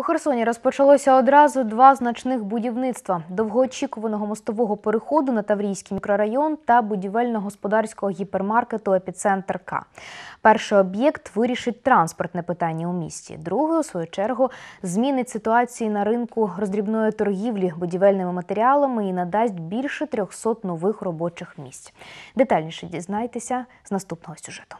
У Херсоні розпочалося одразу два значних будівництва: довгоочікуваного мостового переходу на Таврійський мікрорайон та будівельно-господарського гіпермаркету Епіцентр К. Перший об'єкт вирішить транспортне питання у місті. Другий, у свою чергу, змінить ситуацію на ринку роздрібної торгівлі будівельними матеріалами і надасть більше 300 нових робочих місць. Детальніше дізнайтеся з наступного сюжету.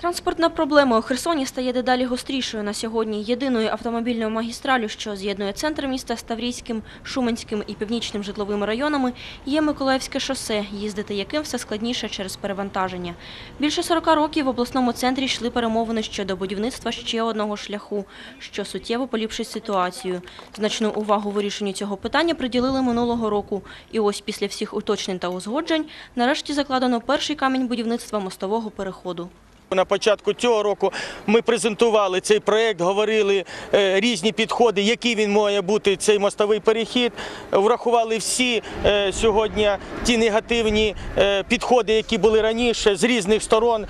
Транспортна проблема у Херсоні стає дедалі гострішою на сьогодні. Єдиною автомобільною магістралю, що з'єднує центр міста з Таврійським, Шуменським і Північним житловими районами, є Миколаївське шосе, їздити яким все складніше через перевантаження. Більше 40 років в обласному центрі йшли перемовини щодо будівництва ще одного шляху, що суттєво поліпшить ситуацію. Значну увагу вирішенню цього питання приділили минулого року. І ось після всіх уточнень та узгоджень нарешті закладено перший камінь будівництва мостового переходу. На початку цього року ми презентували цей проект, говорили е, різні підходи, який він має бути цей мостовий перехід. Врахували всі е, сьогодні ті негативні е, підходи, які були раніше з різних сторон.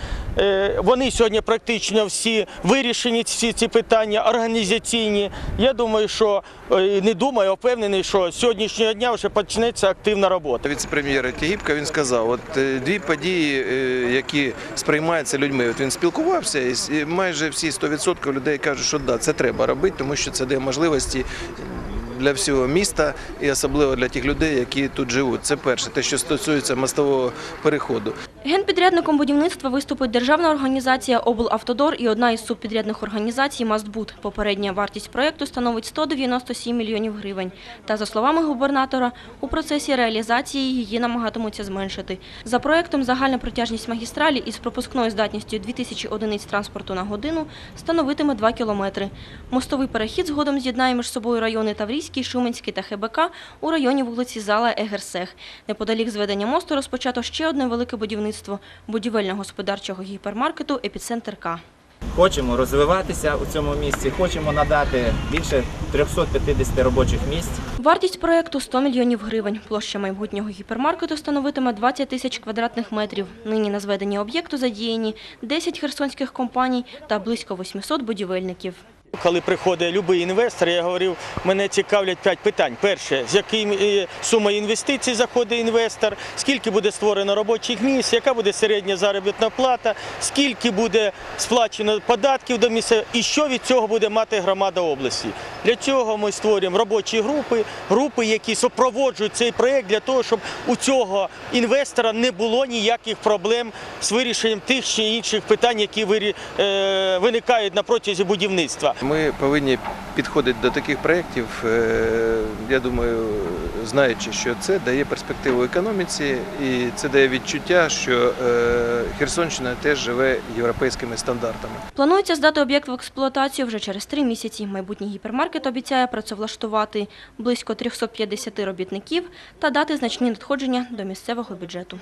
Вони сьогодні практично всі вирішені, всі ці питання організаційні. Я думаю, що не думаю, а впевнений, що з сьогоднішнього дня вже почнеться активна робота. Віце-прем'єр Тягібка він сказав, от дві події, які сприймаються людьми. От він спілкувався, і майже всі 100% людей кажуть, що да, це треба робити, тому що це дає можливості для всього міста і особливо для тих людей, які тут живуть. Це перше, те, що стосується мостового переходу. Генпідрядником будівництва виступить державна організація «Облавтодор» і одна із субпідрядних організацій «Мастбуд». Попередня вартість проєкту становить 197 мільйонів гривень. Та, за словами губернатора, у процесі реалізації її намагатимуться зменшити. За проєктом загальна протяжність магістралі із пропускною здатністю 2000 одиниць транспорту на годину становитиме 2 кілометри. Мостовий перехід згодом з'єднає між собою райони Таврійський, Шуменський та ХБК у районі вулиці Зала Егерсех. Неподалік зведення мосту розпочато ще одне велике будівництво – будівельно-господарчого гіпермаркету «Епіцентр К». Хочемо розвиватися у цьому місці, хочемо надати більше 350 робочих місць. Вартість проєкту – 100 мільйонів гривень. Площа майбутнього гіпермаркету становитиме 20 тисяч квадратних метрів. Нині на зведення об'єкту задіяні 10 херсонських компаній та близько 800 будівельників. Коли приходить будь-який інвестор, я говорив, мене цікавлять п'ять питань. Перше, з якою е, сумою інвестицій заходить інвестор, скільки буде створено робочих місць, яка буде середня заробітна плата, скільки буде сплачено податків до місця і що від цього буде мати громада області. Для цього ми створюємо робочі групи, групи, які супроводжують цей проєкт для того, щоб у цього інвестора не було ніяких проблем з вирішенням тих чи інших питань, які е, виникають на протязі будівництва. Ми повинні підходити до таких проєктів, е, я думаю, знаючи, що це дає перспективу економіці і це дає відчуття, що е, Херсонщина теж живе європейськими стандартами. Планується здати об'єкт в експлуатацію вже через три місяці. Майбутній гіпермаркет обіцяє працевлаштувати близько 350 робітників та дати значні надходження до місцевого бюджету.